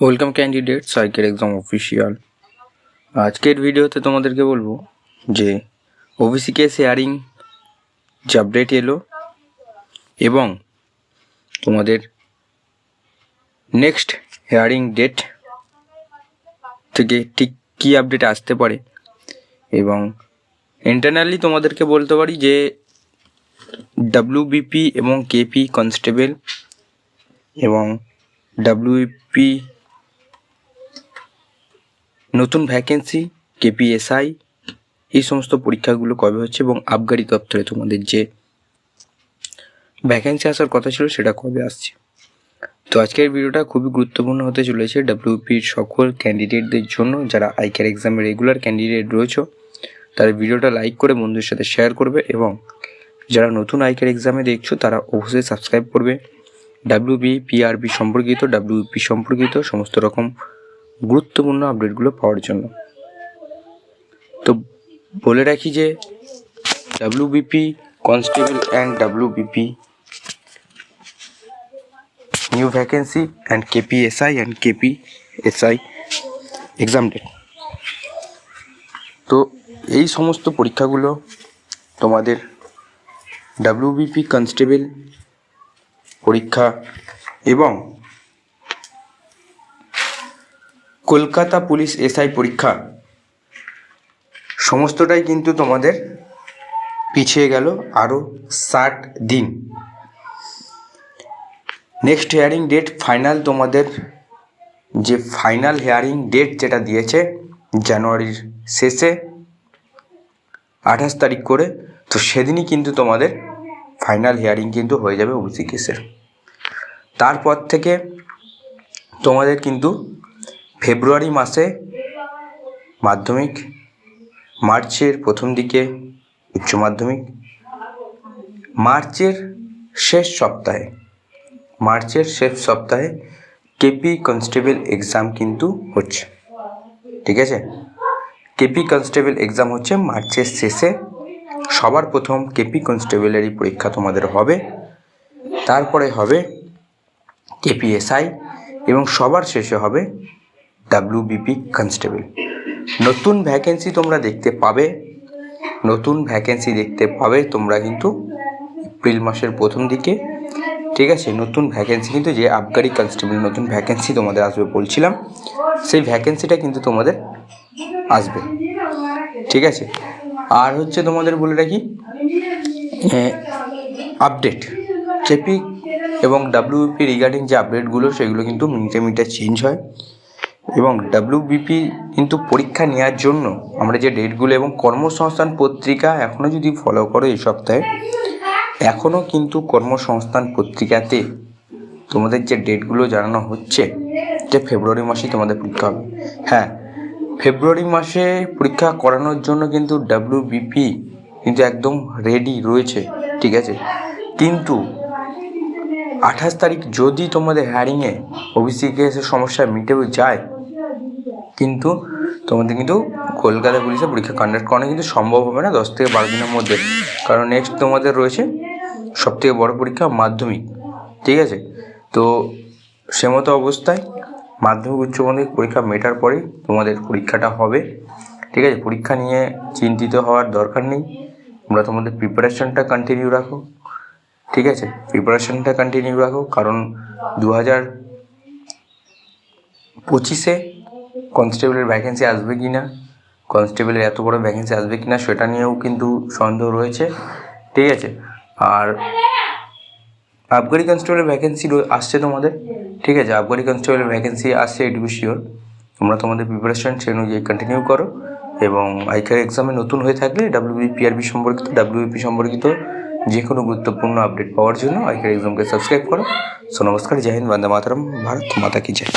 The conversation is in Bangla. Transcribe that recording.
Welcome candidate cycle exam official আজকের ভিডিওতে তোমাদেরকে বলব যে ওবিসিকে শেয়ারিং যে আপডেট এলো এবং তোমাদের নেক্সট হেয়ারিং ডেট থেকে ঠিক কী আপডেট আসতে পারে এবং ইন্টারনালি তোমাদেরকে বলতে পারি যে ডাব্লিউবিপি এবং কেপি কনস্টেবল এবং ডাব্লিউপি নতুন ভ্যাকেন্সি কেপিএসআই এই সমস্ত পরীক্ষাগুলো কবে হচ্ছে এবং আবগারি দপ্তরে তোমাদের যে ভ্যাকেন্সি আসার কথা ছিল সেটা কবে আসছে। তো আজকের ভিডিওটা খুবই গুরুত্বপূর্ণ হতে চলেছে ডাব্লিউপির সকল ক্যান্ডিডেটদের জন্য। যারা আইকার এক্সামে রেগুলার ক্যান্ডিডেট রয়েছে, তারা ভিডিওটা লাইক করে বন্ধুদের সাথে শেয়ার করবে এবং যারা নতুন আইকার এক্সামে দেখছ, তারা অবশ্যই সাবস্ক্রাইব করবে। ডাব্লিউবি পিআরবি সম্পর্কিত ডাব্লিউপি সম্পর্কিত সমস্ত রকম গুরুত্বপূর্ণ আপডেটগুলো পাওয়ার জন্য। তো বলে রাখি যে WBP constable and WBP new vacancy and KPSI and KPSI exam date তো এই সমস্ত পরীক্ষাগুলো তোমাদের ডাব্লিউবিপি কনস্টেবল পরীক্ষা এবং কলকাতা পুলিশ এসআই পরীক্ষা, সমস্তটাই কিন্তু তোমাদের পিছিয়ে গেল আরও ষাট দিন। নেক্সট হেয়ারিং ডেট ফাইনাল তোমাদের, যে ফাইনাল হেয়ারিং ডেট যেটা দিয়েছে জানুয়ারির শেষে, আঠাশ তারিখ করে, তো সেদিনই কিন্তু তোমাদের ফাইনাল হিয়ারিং কিন্তু হয়ে যাবে ওবিসি কেসের। তারপর থেকে তোমাদের কিন্তু ফেব্রুয়ারি মাসে মাধ্যমিক, মার্চের প্রথম দিকে উচ্চ মাধ্যমিক, মার্চের শেষ সপ্তাহে, মার্চের শেষ সপ্তাহে কেপি কনস্টেবল এক্সাম কিন্তু হচ্ছে, ঠিক আছে? কেপি কনস্টেবল এক্সাম হচ্ছে মার্চের শেষে, সবার প্রথম কেপি কনস্টেবলেরই পরীক্ষা তোমাদের হবে, তারপরে হবে কেপিএসআই এবং সবার শেষে হবে ডাব্লিউবিপি কনস্টেবল নতুন ভ্যাকেন্সি তোমরা দেখতে পাবে। নতুন ভ্যাকেন্সি দেখতে পাবে তোমরা কিন্তু এপ্রিল মাসের প্রথম দিকে। ঠিক আছে, নতুন ভ্যাকেন্সি কিন্তু যে আবগারি কনস্টেবল নতুন ভ্যাকেন্সি তোমাদের আসবে বলছিলাম, সেই ভ্যাকেন্সিটা কিন্তু তোমাদের আসবে। ঠিক আছে, আর হচ্ছে তোমাদের বলে রাখি আপডেট কেপি এবং ডাব্লিউপি রিগার্ডিং যে আপডেটগুলো সেগুলো কিন্তু মিনিটে মিনিটে চেঞ্জ হয়। এবং ডাব্লিউবিপি কিন্তু পরীক্ষা নেওয়ার জন্য আমরা যে ডেটগুলো এবং কর্মসংস্থান পত্রিকা এখনও যদি ফলো করো এই সপ্তাহে এখনও কিন্তু কর্মসংস্থান পত্রিকাতে তোমাদের যে ডেটগুলো জানানো হচ্ছে, যে ফেব্রুয়ারি মাসেই তোমাদের পরীক্ষা হবে। হ্যাঁ ফেব্রুয়ারি মাসে পরীক্ষা করানোর জন্য কিন্তু ডাব্লিউবিপি কিন্তু একদম রেডি রয়েছে, ঠিক আছে? কিন্তু আঠাশ তারিখ যদি তোমাদের হ্যারিংয়ে ওবিসি কেসের সমস্যা মিটেও যায় কিন্তু তোমাদের কিন্তু কলকাতা পুলিশে পরীক্ষা কন্ডাক্ট করানো কিন্তু সম্ভব হবে না দশ থেকে বারো দিনের মধ্যে। কারণ নেক্সট তোমাদের রয়েছে সব থেকে বড়ো পরীক্ষা মাধ্যমিক, ঠিক আছে? তো সে মতো অবস্থায় মাধ্যমিক উচ্চ মাধ্যমিক পরীক্ষা মেটার পরেই তোমাদের পরীক্ষাটা হবে, ঠিক আছে? পরীক্ষা নিয়ে চিন্তিত হওয়ার দরকার নেই। তোমরা তোমাদের প্রিপারেশনটা কন্টিনিউ রাখো, ঠিক আছে? প্রিপারেশনটা কন্টিনিউ রাখো, কারণ দু হাজার পঁচিশে কনস্টেবলের ভ্যাকেন্সি আসবে কি না কনস্টেবলের এত বড় ভ্যাকেন্সি আসবে কি না সেটা নিয়েও কিন্তু সন্দেহ রয়েছে, ঠিক আছে? আর আবগারি কনস্টেবলের ভ্যাকেন্সি আসছে তোমাদের, ঠিক আছে? আবগারি কনস্টেবলের ভ্যাকেন্সি আসছে এটুকু শিওর তোমরা তোমাদের প্রিপারেশন সে অনুযায়ী কন্টিনিউ করো এবং আইকার এক্সামে নতুন হয়ে থাকলে ডাব্লিউবিপিআরবি সম্পর্কিত ডাব্লিউপি সম্পর্কিত যে কোনো গুরুত্বপূর্ণ আপডেট পাওয়ার জন্য আইকার এক্সামকে সাবস্ক্রাইব করো। সো নমস্কার, জয় হিন্দ, বন্দে মাতরম, ভারত মাতা কি জয়।